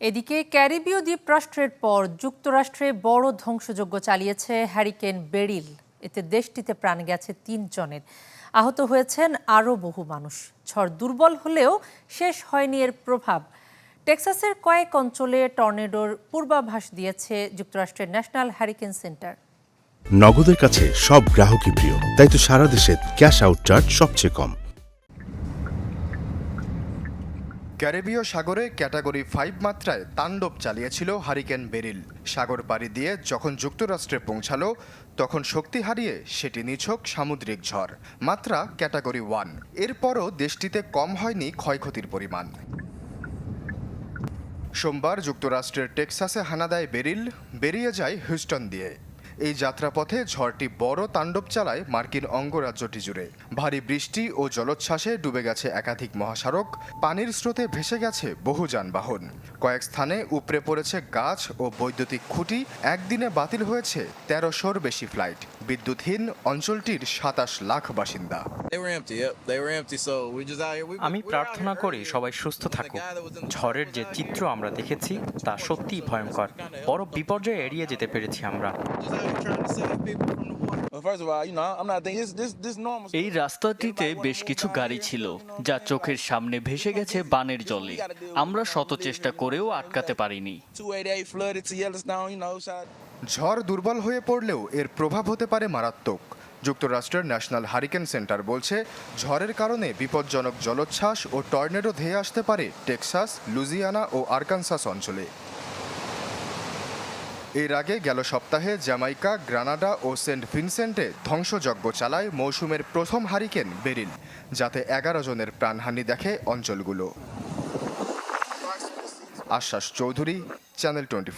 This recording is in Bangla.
এদিকে ক্যারিবীয় দ্বীপরাষ্ট্রের পর যুক্তরাষ্ট্রে বড় ধ্বংসযজ্ঞ চালিয়েছে হ্যারিকেন বেরিল। এতে দেশটিতে প্রাণ গেছে তিনজনের আহত হয়েছেন আরও বহু মানুষ। ঝড় দুর্বল হলেও শেষ হয়নি এর প্রভাব। টেক্সাসের কয়েক অঞ্চলে টর্নেডোর পূর্বাভাস দিয়েছে যুক্তরাষ্ট্রের ন্যাশনাল হ্যারিকেন সেন্টার। নগদের কাছে সব গ্রাহকই প্রিয়। তাই তো সারা দেশে ক্যাশ আউট চার্জ সবচেয়ে কম। ক্যারিবীয় সাগরে ক্যাটাগরি ফাইভ মাত্রায় তাণ্ডব চালিয়েছিল হারিকেন বেরিল। সাগর পাড়ি দিয়ে যখন যুক্তরাষ্ট্রে পৌঁছালো, তখন শক্তি হারিয়ে সেটি নিছক সামুদ্রিক ঝড়, মাত্রা ক্যাটাগরি ওয়ান। এরপরও দেশটিতে কম হয়নি ক্ষয়ক্ষতির পরিমাণ। সোমবার যুক্তরাষ্ট্রের টেক্সাসে হানা দেয় বেরিল, বেরিয়ে যায় হিউস্টন দিয়ে। এই যাত্রাপথে ঝড়টি বড় তাণ্ডব চালায় মার্কিন অঙ্গরাজ্যটি জুড়ে। ভারী বৃষ্টি ও জলোচ্ছ্বাসে ডুবে গেছে একাধিক মহাসড়ক। পানির স্রোতে ভেসে গেছে বহু যানবাহন। কয়েক স্থানে উপড়ে পড়েছে গাছ ও বৈদ্যুতিক খুঁটি। একদিনে বাতিল হয়েছে তেরোশোর বেশি ফ্লাইট। বিদ্যুৎহীন অঞ্চলটির সাতাশ লাখ বাসিন্দা। আমি প্রার্থনা করি সবাই সুস্থ থাকুক। ঝড়ের যে চিত্র আমরা দেখেছি তা সত্যিই ভয়ঙ্কর। বড় বিপর্যয় এড়িয়ে যেতে পেরেছি আমরা। Out here trying to save people from the water. Well, first of all, you know, I'm not thinking this this this normal. এই রাস্তাটিতে বেশ কিছু গাড়ি ছিল যা চোখের সামনে ভেসে গেছে বানের জলে আমরা শত চেষ্টা করেও আটকাতে পারিনি 288 flooded to Yellowstone. You know, side. ঝড় দুর্বল হয়ে পড়লেও এর প্রভাব হতে পারে মারাত্মক যুক্তরাষ্ট্রের ন্যাশনাল হারিকেন সেন্টার বলছে ঝড়ের কারণে বিপজ্জনক জলোচ্ছ্বাস ও টর্নেডো ধেয়ে আসতে পারে টেক্সাস লুজিয়ানা ও আরকানসাস অঞ্চলে এর আগে গেল সপ্তাহে জ্যামাইকা, গ্রানাডা ও সেন্ট ভিনসেন্টে ধ্বংসযজ্ঞ চালায় মৌসুমের প্রথম হারিকেন বেরিল, যাতে এগারো জনের প্রাণহানি দেখে অঞ্চলগুলো। আশ্বাস চৌধুরী, চ্যানেল টোয়েন্টি